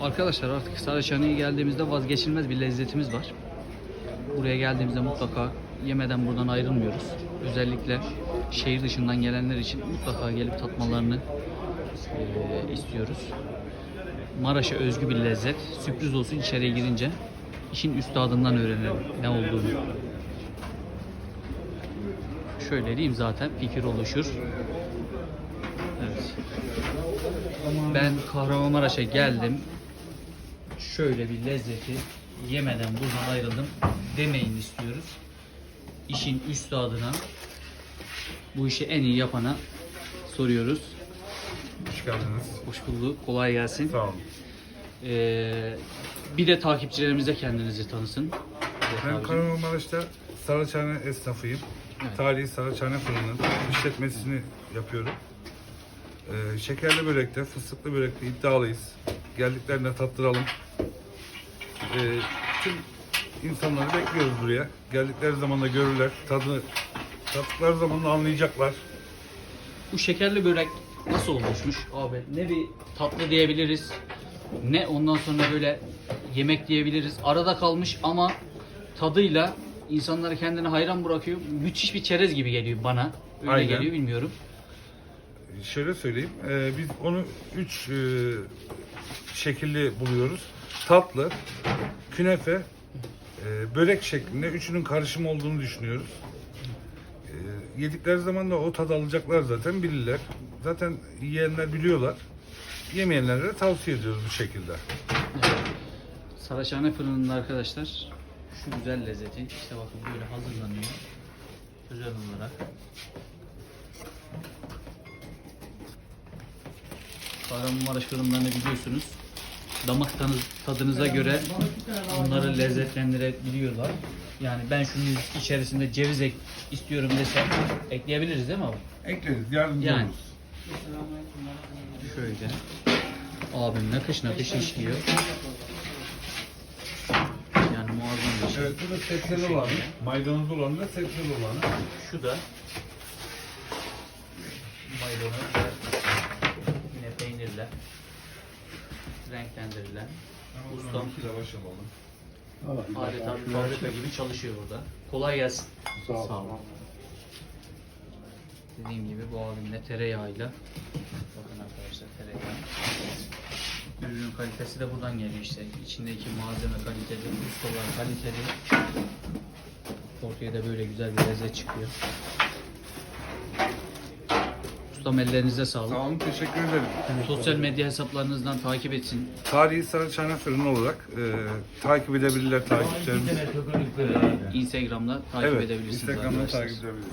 Arkadaşlar artık Saraçhane'ye geldiğimizde vazgeçilmez bir lezzetimiz var. Buraya geldiğimizde mutlaka yemeden buradan ayrılmıyoruz. Özellikle şehir dışından gelenler için mutlaka gelip tatmalarını eee, istiyoruz. Maraş'a özgü bir lezzet. Sürpriz olsun içeriye girince işin üstadından öğrenelim ne olduğunu. Şöyle diyeyim zaten fikir oluşur. Evet. Ben Kahramanmaraş'a geldim. Şöyle bir lezzeti yemeden buradan ayrıldım demeyin istiyoruz. İşin üstadına, bu işi en iyi yapana soruyoruz. Hoş geldiniz. Hoş bulduk, kolay gelsin. Sağ olun. Ee, bir de takipçilerimize kendinizi tanısın. Ben. Kahramanmaraş'ta Saraçhane esnafıyım. Evet. Tarihi Saraçhane fırının işletmesini yapıyorum. Ee, şekerli börekte, fıstıklı börekte iddialıyız. Geldiklerinde tattıralım. Ee, tüm insanları bekliyoruz buraya. Geldikleri zaman da görürler. Tadı, tattıkları zaman da anlayacaklar. Bu şekerli börek nasıl oluşmuş abi? Ne bir tatlı diyebiliriz, ne ondan sonra böyle yemek diyebiliriz. Arada kalmış ama tadıyla insanları kendine hayran bırakıyor. Müthiş bir çerez gibi geliyor bana. Öyle Aynen. geliyor bilmiyorum. Şöyle söyleyeyim, e, biz onu üç e, şekilli buluyoruz. Tatlı, künefe, e, börek şeklinde üçünün karışımı olduğunu düşünüyoruz. E, yedikleri zaman da o tad alacaklar zaten bilirler. Zaten yiyenler biliyorlar. Yemeyenlere de tavsiye ediyoruz bu şekilde. Saraçhane fırınında arkadaşlar şu güzel lezzeti işte bakın böyle hazırlanıyor. Özel olarak. Kahramanmaraş fırınlarını biliyorsunuz. Damak tanı- tadınıza göre bunları lezzetlendirebiliyorlar. Yani ben şunun içerisinde ceviz ek istiyorum desem ekleyebiliriz değil mi abi? Ekleriz, yardımcı Yani. oluruz. Şöyle. Abim nakış nakış işliyor. Yani muazzam bir şey. Evet, bu da sebzeli olanı, maydanozlu olanı da sebzeli olanı. Şu da maydanoz peynirle renklendirilen ustam Lavaş adeta bir fabrika gibi çalışıyor burada. Kolay gelsin. Sağ ol. Sağ olun. Dediğim gibi bu abimle tereyağıyla bakın arkadaşlar tereyağı. Ürünün kalitesi de buradan geliyor işte. İçindeki malzeme kaliteli, ustalar kaliteli. Ortaya da böyle güzel bir lezzet çıkıyor. Ustam ellerinize sağlık. Sağ olun, teşekkür ederim. Sosyal medya hesaplarınızdan takip etsin. Tarihi Saraçhane Fırını olarak e, takip edebilirler takipçilerimiz. Instagram'da takip evet, edebilirsiniz Instagram'dan arkadaşlar. takip edebilirler.